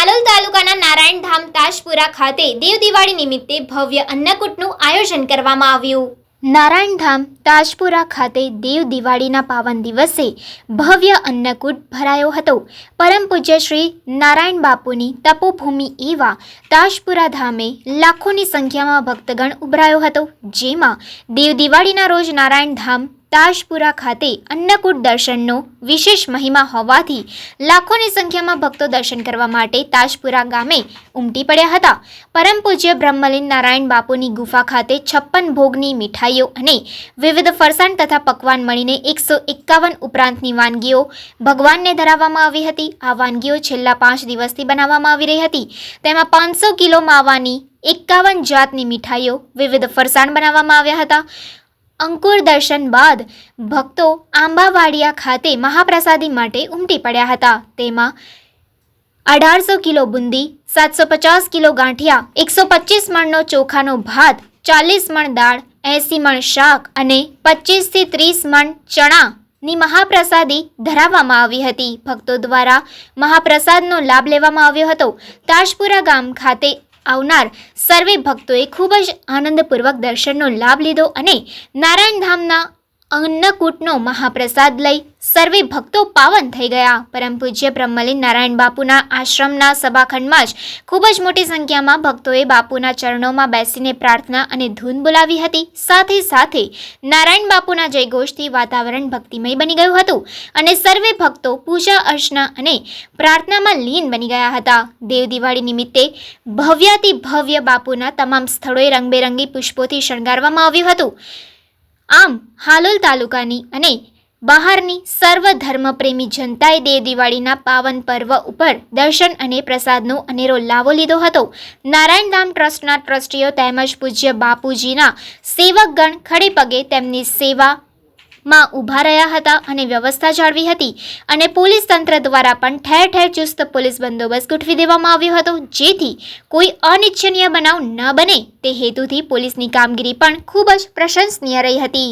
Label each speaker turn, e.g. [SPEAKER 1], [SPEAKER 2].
[SPEAKER 1] હાલોલ તાલુકાના નારાયણધામ તાજપુરા ખાતે દેવ દિવાળી નિમિત્તે ભવ્ય અન્નકૂટનું આયોજન કરવામાં આવ્યું. નારાયણધામ તાજપુરા ખાતે દેવ દિવાળીના પાવન દિવસે ભવ્ય અન્નકૂટ ભરાયો હતો. પરમ પૂજ્ય શ્રી નારાયણ બાપુની તપોભૂમિ એવા તાજપુરા ધામે લાખોની સંખ્યામાં ભક્તગણ ઉભરાયો હતો. જેમાં દેવ દિવાળીના રોજ નારાયણ ધામ તાજપુરા ખાતે અન્નકૂટ દર્શનનો વિશેષ મહિમા હોવાથી લાખોની સંખ્યામાં ભક્તો દર્શન કરવા માટે તાજપુરા ગામે ઉમટી પડ્યા હતા. પરમ પૂજ્ય બ્રહ્મલીન નારાયણ બાપુની ગુફા ખાતે છપ્પન ભોગની મીઠાઈઓ અને વિવિધ ફરસાણ તથા પકવાન મળીને એકસો એકાવન ઉપરાંતની વાનગીઓ ભગવાનને ધરાવવામાં આવી હતી. આ વાનગીઓ છેલ્લા પાંચ દિવસથી બનાવવામાં આવી રહી હતી. તેમાં પાંચસો કિલો માવાની એકાવન જાતની મીઠાઈઓ વિવિધ ફરસાણ બનાવવામાં આવ્યા હતા. અંકુર દર્શન બાદ ભક્તો આંબાવાડિયા ખાતે મહાપ્રસાદી માટે ઉમટી પડ્યા હતા. તેમાં અઢારસો કિલો બુંદી સાતસો પચાસ કિલો ગાંઠિયા એકસો પચીસ મણનો ચોખાનો ભાત, ચાલીસ મણ દાળ, એંસી મણ શાક અને પચીસથી ત્રીસ મણ ચણા ની મહાપ્રસાદી ધરાવવામાં આવી હતી. ભક્તો દ્વારા મહાપ્રસાદનો લાભ લેવામાં આવ્યો હતો. તાજપુરા ગામ ખાતે આવનાર સર્વે ભક્તોએ ખૂબ જ આનંદપૂર્વક દર્શનનો લાભ લીધો અને નારાયણધામના અન્નકૂટનો મહાપ્રસાદ લઈ સર્વે ભક્તો પાવન થઈ ગયા. પરમ પૂજ્ય બ્રહ્મલીન નારાયણ બાપુના આશ્રમના સભાખંડમાં જ ખૂબ જ મોટી સંખ્યામાં ભક્તોએ બાપુના ચરણોમાં બેસીને પ્રાર્થના અને ધૂન બોલાવી હતી. સાથે સાથે નારાયણ બાપુના જયઘોષથી વાતાવરણ ભક્તિમય બની ગયું હતું અને સર્વે ભક્તો પૂજા અર્ચના અને પ્રાર્થનામાં લીન બની ગયા હતા. દેવ દિવાળી નિમિત્તે ભવ્યાતિ ભવ્ય બાપુના તમામ સ્થળોએ રંગબેરંગી પુષ્પોથી શણગારવામાં આવ્યું હતું. આમ હાલોલ તાલુકાની અને બહારની સર્વ ધર્મપ્રેમી જનતાએ દેવ દિવાળીના પાવન પર્વ ઉપર દર્શન અને પ્રસાદનો અનેરો લાવો લીધો હતો. નારાયણધામ ટ્રસ્ટના ટ્રસ્ટીઓ તેમજ પૂજ્ય બાપુજીના સેવકગણ ખડે પગે તેમની સેવા માં ઊભા રહ્યા હતા અને વ્યવસ્થા જાળવી હતી અને પોલીસ તંત્ર દ્વારા પણ ઠેર ઠેર ચુસ્ત પોલીસ બંદોબસ્ત ગોઠવી દેવામાં આવ્યો હતો, જેથી કોઈ અનિચ્છનીય બનાવ ન બને. તે હેતુથી પોલીસની કામગીરી પણ ખૂબ જ પ્રશંસનીય રહી હતી.